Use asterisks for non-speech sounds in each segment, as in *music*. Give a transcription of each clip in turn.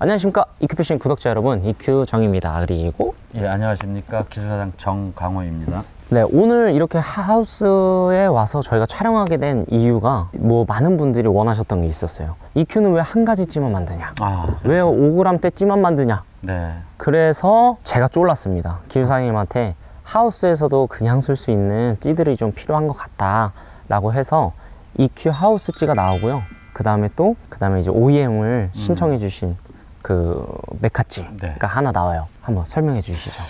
안녕하십니까. 이큐피싱 구독자 여러분 이큐정입니다. 그리고 예, 안녕하십니까. 기술사장 정광호입니다. 네 오늘 이렇게 하우스에 와서 저희가 촬영하게 된 이유가 뭐 많은 분들이 원하셨던 게 있었어요. EQ는 왜 한 가지 찌만 만드냐? 아, 왜 5g 찌만 만드냐? 네. 그래서 제가 쫄랐습니다. 기술사님한테 하우스에서도 그냥 쓸 수 있는 찌들이 좀 필요한 것 같다 라고 해서 EQ 하우스 찌가 나오고요. 그 다음에 또 그 다음에 이제 OEM을 신청해 주신 그 메카찌가 네. 하나 나와요 한번 설명해 주시죠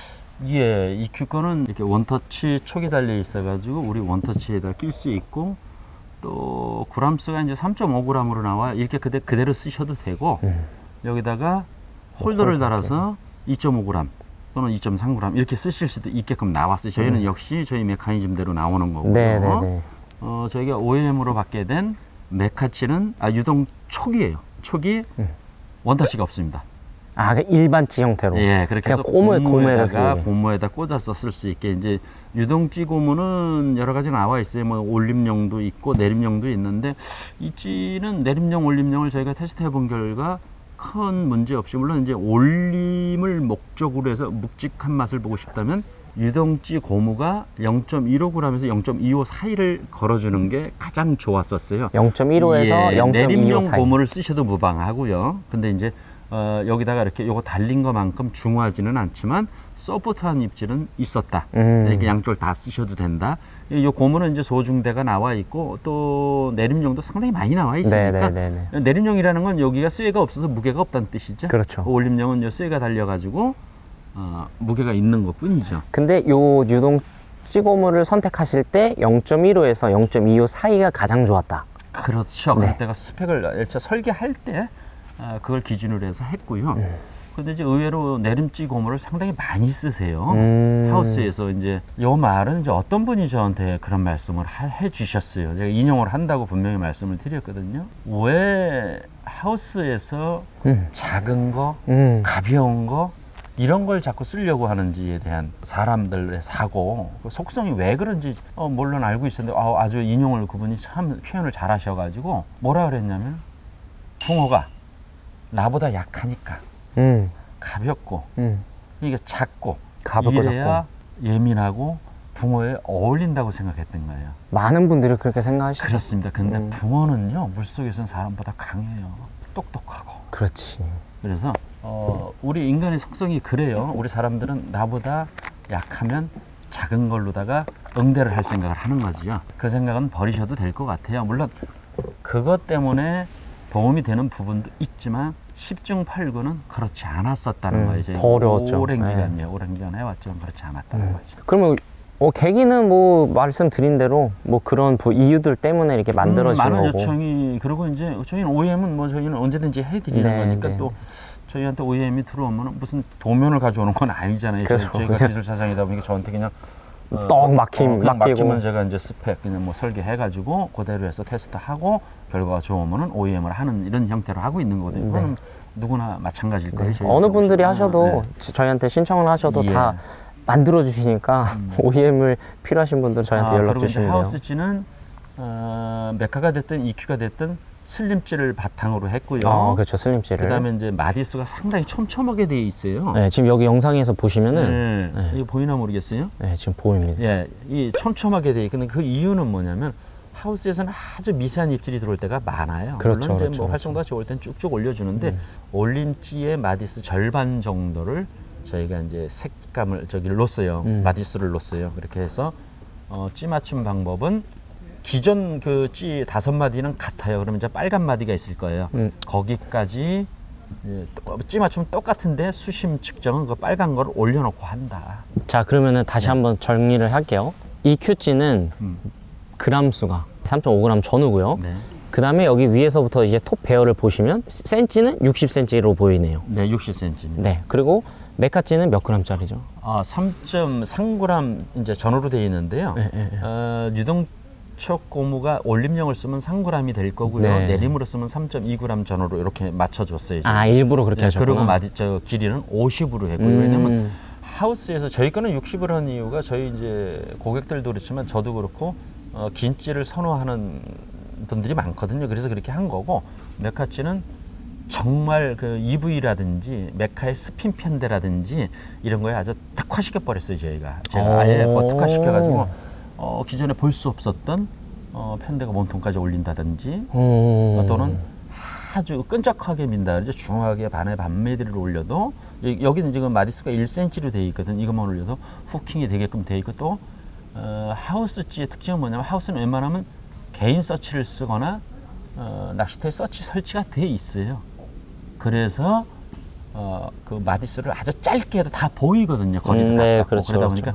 예, EQ 거는 이렇게 원터치 촉이 달려 있어가지고 우리 원터치에다 낄 수 있고 또 그람수가 이제 3.5g으로 나와 이렇게 그대, 그대로 쓰셔도 되고 음. 여기다가 홀더를 달아서 2.5g 또는 2.3g 이렇게 쓰실 수도 있게끔 나왔어요. 저희는 역시 저희 메커니즘대로 나오는 거고요. 음. 네네 네 어, 저희가 OEM으로 받게 된 메카치는 아, 유동 촉이에요. 촉이 음. 원터치가 없습니다. 아그 일반 찌 형태로 예, 그렇게 해서 고무- 고무에다 고무에다가. 고무에다 꽂아서 쓸 수 있게 이제 유동찌 고무는 여러 가지 나와 있어요. 뭐 올림용도 있고 내림용도 있는데 이 찌는 내림용, 올림용을 저희가 테스트해 본 결과 큰 문제 없이 물론 이제 올림을 목적으로 해서 묵직한 맛을 보고 싶다면 유동찌 고무가 0.15g에서 0.25 사이를 걸어주는 게 가장 좋았었어요. 0.15에서 예, 0.25 내림용 사이 고무를 쓰셔도 무방하고요. 근데 이제 어, 여기다가 이렇게 요거 달린 것만큼 중후하지는 않지만 소프트한 입질은 있었다. 음. 이렇게 양쪽을 다 쓰셔도 된다. 이요 고무는 이제 소중대가 나와 있고 또 내림용도 상당히 많이 나와 있으니까 네네네네 내림용이라는 건 여기가 쇠가 없어서 무게가 없다는 뜻이죠. 그렇죠 올림용은 요 쇠가 달려가지고 어, 무게가 있는 것 뿐이죠. 근데 요 유동 찌고무를 선택하실 때 0.15에서 0.25 사이가 가장 좋았다 그렇죠. 네. 그때가 스펙을 일차 설계할 때 아, 그걸 기준으로 해서 했고요. 음. 근데 이제 의외로 내림찌 고무를 상당히 많이 쓰세요. 음. 하우스에서 이제 요 말은 이제 어떤 분이 저한테 그런 말씀을 하- 해 주셨어요. 제가 인용을 한다고 분명히 말씀을 드렸거든요. 왜 하우스에서 음. 작은 거, 음. 가벼운 거 이런 걸 자꾸 쓰려고 하는지에 대한 사람들의 사고 그 속성이 왜 그런지 어, 물론 알고 있었는데 아, 아주 인용을 그분이 참 표현을 잘 하셔가지고 뭐라 그랬냐면 붕어가 나보다 약하니까 음. 가볍고 음. 이게 작고 가볍고 이래야 예민하고 붕어에 어울린다고 생각했던 거예요. 많은 분들이 그렇게 생각하시죠 그렇습니다. 근데 음. 붕어는요 물속에서는 사람보다 강해요. 똑똑하고. 그렇지 그래서 어, 우리 인간의 속성이 그래요. 우리 사람들은 나보다 약하면 작은 걸로다가 응대를 할 생각을 하는 거지요. 그 생각은 버리셔도 될 것 같아요. 물론 그것 때문에 도움이 되는 부분도 있지만 10중 8구는 그렇지 않았었다는 음, 거예요. 저희가 더 어려웠죠. 오랜 네. 기간이요. 오랜 기간 해왔지만 그렇지 않았다는 음. 거죠. 그러면 어, 계기는 뭐 말씀드린 대로 뭐 그런 부, 이유들 때문에 이렇게 만들어진 음, 많은 거고 요청이 그리고 이제 저희는 OEM은 뭐 저희는 언제든지 해드리는 네, 거니까 네. 또 저희한테 OEM이 들어오면 무슨 도면을 가져오는 건 아니잖아요. 그렇죠. 저희, 가 그냥 기술 사장이다 보니까 저한테 그냥 *laughs* 어, 떡 막힘, 그냥 맡기고. 맡기면 제가 이제 스펙 그냥 뭐 설계해가지고 그대로 해서 테스트하고 결과가 좋으면은 OEM을 하는 이런 형태로 하고 있는 거거든요. 네. 그건 누구나 마찬가지일 거예요. 네. 저희한테 어느 분들이. 하셔도 네. 지- 저희한테 신청을 하셔도 예. 음. 다 만들어 주시니까 OEM을 *laughs* 필요하신 분들 저희한테 아, 연락 그리고 이제 주시면 돼요. 하우스지는 어, 메카가 됐든 EQ가 됐든 슬림지를 바탕으로 했고요. 어, 그렇죠 슬림지를. 그다음에 이제 마디수가 상당히 촘촘하게 되어 있어요. 네, 지금 여기 영상에서 보시면은 네. 네. 이거 보이나 모르겠어요. 네, 지금 보입니다. 예, 이 촘촘하게 되어 있는데 그 이유는 뭐냐면 하우스에서는 아주 미세한 입질이 들어올 때가 많아요. 그렇죠, 물론 이제 그렇죠, 뭐 그렇죠. 활성도가 좋을 땐 쭉쭉 올려주는데 음. 올림지의 마디수 절반 정도를 저희가 이제 색 감을 저기 놓았어요. 음. 마디수를 놓았어요. 그렇게 해서 어, 찌 맞춤 방법은 기존 그 찌 다섯 마디는 같아요. 그러면 이제 빨간 마디가 있을 거예요. 음. 거기까지 예, 또- 찌 맞춤 똑같은데 수심 측정은 그 빨간 거를 올려놓고 한다. 자 그러면은 다시 한번 정리를 할게요. EQG는 네. 음. 그람 수가 3.5g 전후고요. 네. 그 다음에 여기 위에서부터 이제 톱 베어를 보시면 센치는 60cm로 보이네요. 네, 60cm입니다. 네. 그리고 메카찌는 몇 g짜리죠? 아, 3.3g 이제 전후로 되어 있는데요. 네, 네, 네. 어, 유동촉 고무가 올림용을 쓰면 3g이 될 거고요. 네. 내림으로 쓰면 3.2g 전후로 이렇게 맞춰줬어요. 아 일부러 그렇게 네, 하셨구나. 그리고 마디 저 길이는 50으로 했고요. 음. 왜냐면 하우스에서 저희 거는 60을 한 이유가 저희 이제 고객들도 그렇지만 저도 그렇고 어, 긴 찌를 선호하는 분들이 많거든요. 그래서 그렇게 한 거고 메카찌는 정말 그 EV라든지 메카의 스핀 편대라든지 이런 거에 아주 특화시켜 버렸어요 저희가 제가 아예 뭐 오. 특화시켜 가지고 어, 기존에 볼 수 없었던 어, 편대가 몸통까지 올린다든지 음. 또는 아주 끈적하게 민다 그러죠 중하게 반에 반매디를 올려도 여- 여기는 지금 마디스가 1cm로 되어 있거든 이것만 올려도 후킹이 되게끔 되어 있고 또 어, 하우스지의 특징은 뭐냐면 하우스는 웬만하면 개인 서치를 쓰거나 어, 낚시터에 서치 설치가 돼 있어요 그래서 어, 그 마디스를 아주 짧게 해도 다 보이거든요 거리도 음, 다 네, 그렇죠, 그러다 그렇죠. 보니까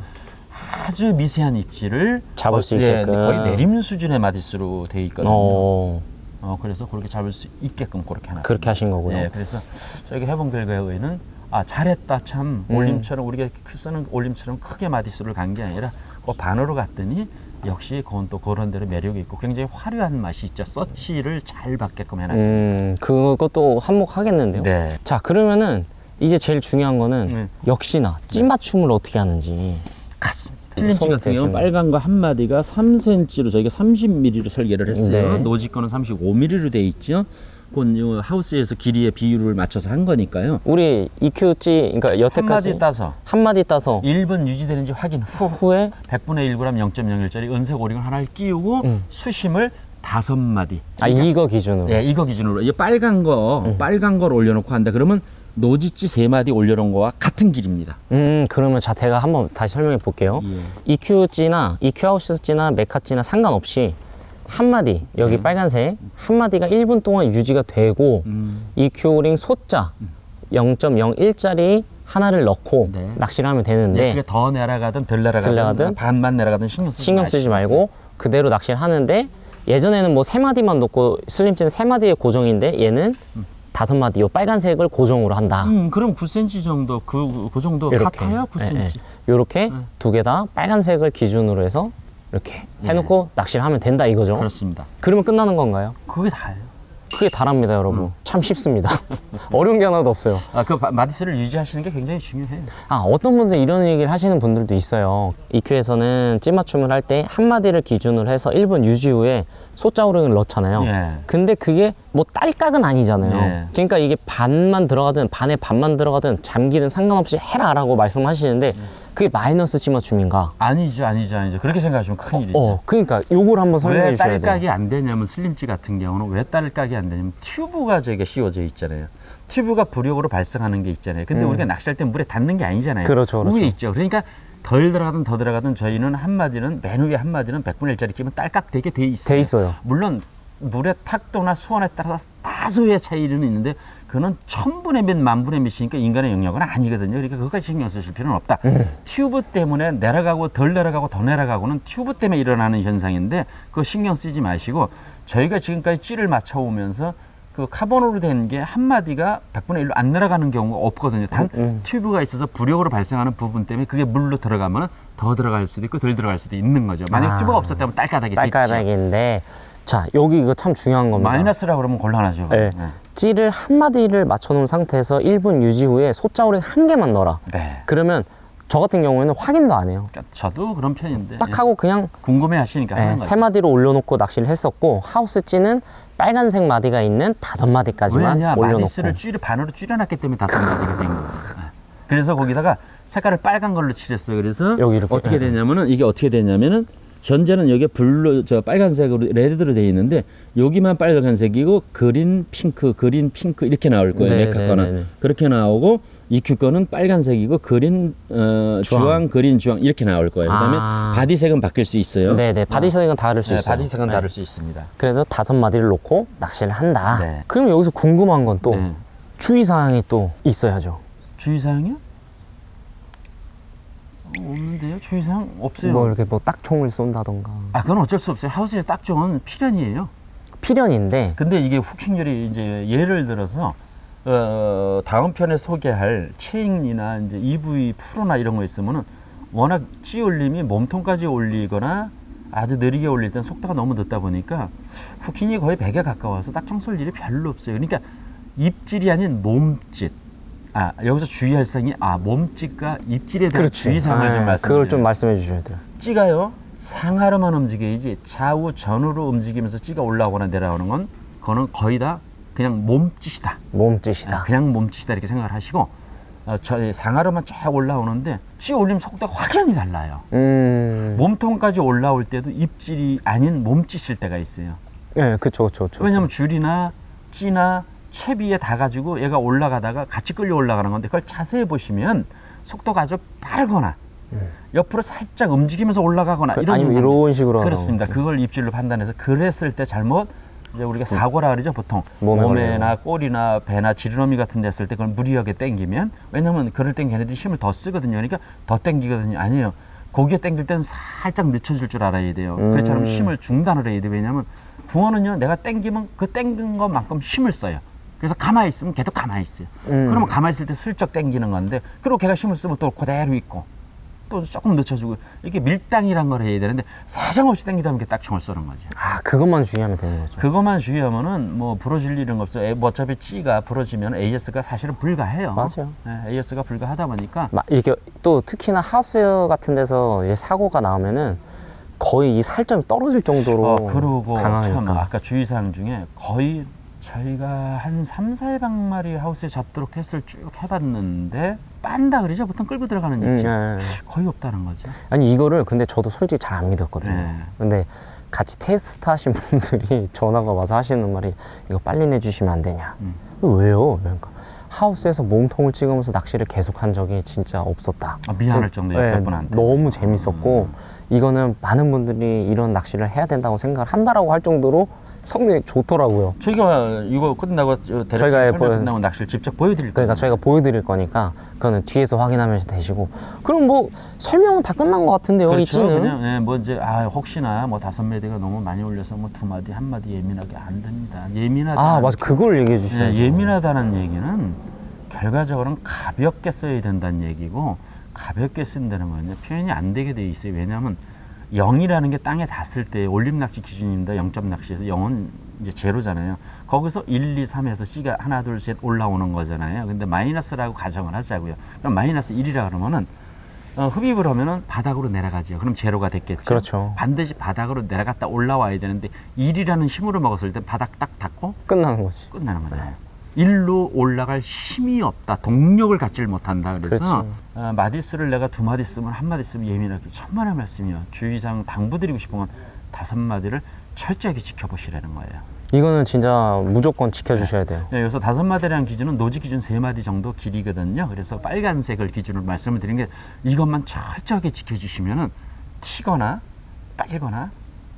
아주 미세한 입질을 잡을 거의- 수 예, 있게끔. 거의 내림 수준의 마디스로 되어 있거든요 어, 어, 그래서 그렇게 잡을 수 있게끔 그렇게 해놨습니다. 그렇게 하신 거고요. 예, 그래서 저희가 해본 결과에는 아 잘했다 참 음. 올림처럼 우리가 크- 쓰는 올림처럼 크게 마디수를 간 게 아니라 그 반으로 갔더니 역시 그건 또 그런 대로 매력이 있고 굉장히 화려한 맛이 있죠. 서치를 잘 받게끔 해놨습니다. 음, 그것도 한몫하겠는데요. 네. 자, 그러면은 이제 제일 중요한 거는 네. 역시나 찐맞춤을 어떻게 하는지. 같습니다. 같은 경우는. 빨간 거 한 마디가 3cm로 저희가 30mm로 설계를 했어요. 네. 노지 거는 35mm로 돼 있죠. 그건 요 하우스에서 길이의 비율을 맞춰서 한 거니까요. 우리 EQG, 그러니까 한 여태까지 마디 따서 한 마디 따서 1분 유지되는지 확인 후 후에 100분의 1g 0.01짜리 은색 오링을 하나를 끼우고 음. 수심을 다섯 마디. 아 이거 기준으로. 예, 이거 기준으로 이 빨간 거 음. 빨간 걸 올려놓고 한다. 그러면 노지찌 세 마디 올려놓은 거와 같은 길입니다. 음, 그러면 자 제가 한번 다시 설명해 볼게요. 예. EQG나 EQ하우스지나 메카지나 상관없이 한 마디 여기 네. 빨간색 한 마디가 1분 동안 유지가 되고 음, EQ링 소자 0.01짜리 하나를 넣고 네. 낚시를 하면 네. 되는데 그게 더 내려가든 덜 내려가든, 내려가든 반만 내려가든 신경 쓰지 신경 쓰지 말고 그대로 낚시를 하는데 예전에는 뭐 세 마디만 놓고 슬림치는 세 마디의 고정인데 얘는 다섯 마디 요 빨간색을 고정으로 한다. 음, 그럼 9cm 정도 그, 그 정도 이렇게. 같아요, 9cm. 요렇게 음. 두개 다 빨간색을 기준으로 해서 이렇게 네. 해놓고 낚시를 하면 된다 이거죠. 그렇습니다. 그러면 끝나는 건가요? 그게 다예요. 그게 다랍니다, 여러분. 음. 참 쉽습니다. *laughs* 어려운 게 하나도 없어요. 아, 그 바- 마디스를 유지하시는 게 굉장히 중요해요. 아, 어떤 분들 이런 얘기를 하시는 분들도 있어요. EQ에서는 찐맞춤을 할 때 한 마디를 기준으로 해서 1분 유지 후에 소자오링을 넣잖아요. 예. 근데 그게 뭐 딸깍은 아니잖아요. 네. 그러니까 이게 반만 들어가든 반에 반만 들어가든 잠기든 상관없이 해라라고 말씀하시는데 그게 마이너스 찌맞춤인가? 아니죠, 아니죠, 아니죠. 그렇게 생각하시면 큰일이죠. 어, 그러니까 요걸 한번 설명해 왜 주셔야 돼요. 딸깍이 안 되냐면 슬림지 같은 경우는 왜 딸깍이 안 되냐면 튜브가 저기가 씌워져 있잖아요. 튜브가 부력으로 발생하는 게 있잖아요. 근데 음. 우리가 낚시할 때 물에 닿는 게 아니잖아요. 그렇죠, 그렇죠. 위에 있죠. 그러니까 덜 들어가든 더 들어가든 저희는 한 마디는 맨 위에 한 마디는 100분의 1짜리 끼면 딸깍 되게 돼 있어요. 돼 있어요. 물론 물의 탁도나 수온에 따라서 다소의 차이는 있는데 그는 천분의 몇 만분의 몇이니까 인간의 영역은 아니거든요. 그러니까 그것까지 신경 쓰실 필요는 없다. 음. 튜브 때문에 내려가고 덜 내려가고 더 내려가고는 튜브 때문에 일어나는 현상인데 그거 신경 쓰지 마시고 저희가 지금까지 찌를 맞춰오면서 그 카본으로 된 게 한 마디가 100분의 1로 안 내려가는 경우가 없거든요. 단 음. 튜브가 있어서 부력으로 발생하는 부분 때문에 그게 물로 들어가면 더 들어갈 수도 있고 덜 들어갈 수도 있는 거죠. 만약 아. 튜브가 없었다면 딸까닥이 됐죠. 딸까닥인데 자 여기 이거 참 중요한 겁니다. 마이너스라 그러면 곤란하죠. 네. 네. 찌를 한 마디를 맞춰놓은 상태에서 1분 유지 후에 소자오링 한 개만 넣어라. 네. 그러면 저 같은 경우에는 확인도 안 해요. 그러니까 저도 그런 편인데 딱 예. 하고 그냥 궁금해 하시니까 예, 하는 세 거죠. 마디로 올려놓고 낚시를 했었고 하우스 찌는 빨간색 마디가 있는 다섯 마디까지만 왜냐 올려놓고 마디스를 줄여 반으로 줄여놨기 때문에 다섯 마디가 된 거예요. 예. 그래서 거기다가 색깔을 빨간 걸로 칠했어요. 그래서 여기 이렇게, 어떻게 예. 되냐면은 이게 어떻게 되냐면은 현재는 여기 블루 저 빨간색으로 레드로 되어 있는데 여기만 빨간색이고 그린 핑크 그린 핑크 이렇게 나올 거예요. 네, 메카 네, 거는 네, 네. 그렇게 나오고 EQ 거는 빨간색이고 그린 어, 주황. 주황. 그린 주황 이렇게 나올 거예요. 그다음에 아. 바디색은 바뀔 수 있어요. 네네 바디색은 다를 수 네, 있어요. 바디색은 네. 다를 수 있습니다. 그래서 다섯 마디를 놓고 낚시를 한다. 네. 그러면 여기서 궁금한 건 또 네. 주의 사항이 또 있어야죠. 주의사항이요? 어, 없는데요? 주의사항 없어요. 뭐 이렇게 뭐 딱총을 쏜다던가 아, 그건 어쩔 수 없어요. 하우스에서 딱 좋은 필연이에요. 필연인데 근데 이게 후킹률이 이제 예를 들어서 어, 다음 편에 소개할 체인이나 이제 EV 프로나 이런 거 있으면은 워낙 찌 올림이 몸통까지 올리거나 아주 느리게 올릴 땐 속도가 너무 늦다 보니까 후킹이 거의 100에 가까워서 딱총 쏠 일이 별로 없어요. 그러니까 입질이 아닌 몸짓. 아, 여기서 주의할 사항이 아, 몸짓과 입질에 대한 주의사항을 좀 네, 말씀드려요. 그걸 좀 말씀해 주셔야 돼요. 찌가요 상하로만 움직여야지 좌우 전으로 움직이면서 찌가 올라오거나 내려오는 건 그거는 거의 다 그냥 몸짓이다. 몸짓이다. 아, 그냥 몸짓이다 이렇게 생각을 하시고 어, 저 상하로만 쫙 올라오는데 찌 올림 속도가 확연히 달라요. 음. 몸통까지 올라올 때도 입질이 아닌 몸짓일 때가 있어요. 예, 그쵸, 그쵸, 그쵸. 왜냐면 줄이나 찌나 채비에 다 가지고 얘가 올라가다가 같이 끌려 올라가는 건데 그걸 자세히 보시면 속도가 아주 빠르거나 옆으로 살짝 움직이면서 올라가거나 그, 이런 아니면 이런 식으로. 그렇습니다. 그걸 입질로 판단해서 그랬을 때 잘못 이제 우리가 사고라 그러죠 보통 몸에 몸에나 꼬리나 배나 지르노미 같은 데 했을 때 그걸 무리하게 당기면 왜냐면 그럴 땐 걔네들이 힘을 더 쓰거든요. 그러니까 더 당기거든요. 아니에요. 고개 당길 때는 살짝 늦춰줄 줄 알아야 돼요. 음. 그렇처럼 힘을 중단을 해야 돼. 왜냐면 붕어는요 내가 당기면 그 당긴 것만큼 힘을 써요. 그래서 가만히 있으면 걔도 가만히 있어요. 음. 그러면 가만히 있을 때 슬쩍 당기는 건데 그리고 걔가 힘을 쓰면 또 그대로 있고 또 조금 늦춰주고 이렇게 밀당이란 걸 해야 되는데 사정없이 당기다 보면 딱 총을 쏘는 거죠. 아, 그것만 주의하면 되는 거죠. 그것만 주의하면은 뭐 부러질 일은 없어요. 에- 뭐 어차피 G가 부러지면 AS가 사실은 불가해요. 맞아요. 네, AS가 불가하다 보니까 막 이렇게 또 특히나 하우스 같은 데서 이제 사고가 나오면은 거의 이 살점이 떨어질 정도로 어, 그러고 참 강하니까. 아까 주의사항 중에 거의 저희가 한 3, 400마리 하우스에 잡도록 테스트를 쭉 해봤는데 빤다 그러죠? 보통 끌고 들어가는 음, 입질 예, 예. 거의 없다는 거죠. 아니 이거를 근데 저도 솔직히 잘 안 믿었거든요. 네. 근데 같이 테스트 하신 분들이 *laughs* 전화가 와서 하시는 말이 이거 빨리 내주시면 안 되냐? 음. 왜요? 그러니까 하우스에서 몸통을 찍으면서 낚시를 계속한 적이 진짜 없었다. 아, 미안할 정도 네, 옆에 분한테. 너무 재밌었고 이거는 많은 분들이 이런 낚시를 해야 된다고 생각을 한다라고 할 정도로 성능이 좋더라고요. 저희가 이거 끝나고 저 저희가 보여- 끝나고 낚시를 직접 보여드릴 거예요. 그러니까 저희가 보여드릴 거니까 그거는 뒤에서 확인하면서 되시고 그럼 뭐 설명은 다 끝난 것 같은데요, 이 그렇죠. 찌는? 그냥 예, 뭐 이제 아 혹시나 뭐 다섯 마디가 너무 많이 올려서 뭐 두 마디 한 마디 예민하게 안 됩니다. 예민하다. 아 맞아 그걸 얘기해 주시면 예, 예민하다는 얘기는 결과적으로는 가볍게 써야 된다는 얘기고 가볍게 쓴다는 거는요 표현이 안 되게 돼 있어요. 왜냐하면 0이라는 게 땅에 닿았을 때 올림 낚시 기준입니다. 0점 낚시에서 0은 이제 제로잖아요. 거기서 1, 2, 3에서 C가 하나, 둘, 셋 올라오는 거잖아요. 근데 마이너스라고 가정을 하자고요. 그럼 마이너스 1이라 그러면은 어, 흡입을 하면은 바닥으로 내려가죠. 그럼 제로가 됐겠죠. 그렇죠. 반드시 바닥으로 내려갔다 올라와야 되는데 1이라는 힘으로 먹었을 때 바닥 딱 닿고 끝나는 거지. 끝나는 거잖아요. 일로 올라갈 힘이 없다. 동력을 갖지를 못한다. 그래서 그렇지. 어, 마디스를 내가 두 마디 쓰면 한 마디 쓰면 예민하게 천만의 말씀이요. 주의사항 당부드리고 싶으면 다섯 마디를 철저하게 지켜보시라는 거예요. 이거는 진짜 무조건 지켜주셔야 돼요. 네, 여기서 다섯 마디라는 기준은 노지 기준 세 마디 정도 길이거든요. 그래서 빨간색을 기준으로 말씀을 드린 게 이것만 철저하게 지켜주시면은 튀거나 빨거나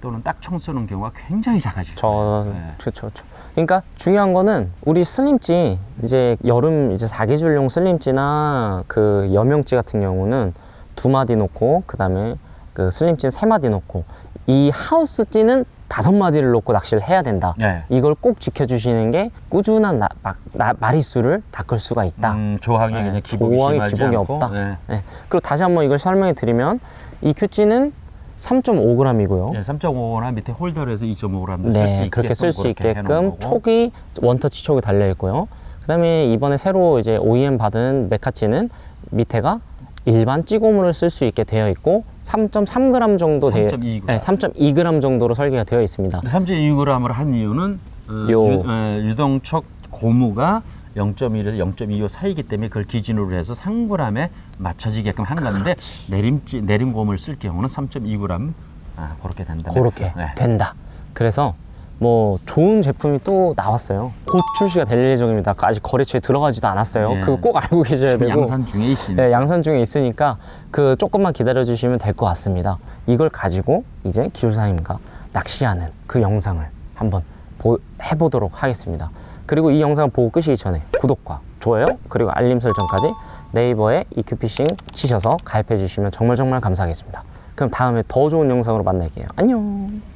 또는 딱총 쏘는 경우가 굉장히 작아질 거예요. 저, 네. 그쵸, 그쵸. 그러니까 중요한 거는 우리 슬림찌, 이제 여름 이제 사계줄용 슬림찌나 그 여명찌 같은 경우는 두 마디 놓고, 그 다음에 그 슬림찌는 세 마디 놓고, 이 하우스찌는 다섯 마디를 놓고 낚시를 해야 된다. 네. 이걸 꼭 지켜주시는 게 꾸준한 나, 마, 나- 마리수를 닦을 수가 있다. 음, 조항이 네, 그냥 기복이 조항이 기복이 없다. 네. 네. 그리고 다시 한번 이걸 설명해 드리면 이 큐찌는 3.5g이고요. 네, 3.5나 밑에 홀더를 해서 2.5g도 쓸수 네, 있게끔 그렇게 쓸 수 그렇게 있게끔 거고. 촉이 원터치 촉이 달려 있고요. 그다음에 이번에 새로 이제 OEM 받은 메카치는 밑에가 일반 찌고물을 쓸 수 있게 되어 있고 3.3g 정도 되어 3.2g. 네, 3.2g 정도로 설계가 되어 있습니다. 3.2g을 한 이유는 어, 요. 유, 어, 유동촉 고무가 0.1에서 0.25 사이기 때문에 그걸 기준으로 해서 3g에 맞춰지게끔 한 건데 내림지 내림 고무를 쓸 경우는 3.2g 아, 그렇게 된다. 그렇게 네. 된다. 그래서 뭐 좋은 제품이 또 나왔어요. 곧 출시가 될 예정입니다. 아직 거래처에 들어가지도 않았어요. 예. 그거 꼭 알고 계셔야 되고. 양산 중에 있습니다. 네, 양산 중에 있으니까 그 조금만 기다려 주시면 될 것 같습니다. 이걸 가지고 이제 기술사님과 낚시하는 그 영상을 한번 보- 해보도록 하겠습니다. 그리고 이 영상을 보고 끄시기 전에 구독과 좋아요 그리고 알림 설정까지 네이버에 EQ피싱 치셔서 가입해 주시면 정말 정말 감사하겠습니다. 그럼 다음에 더 좋은 영상으로 만날게요. 안녕.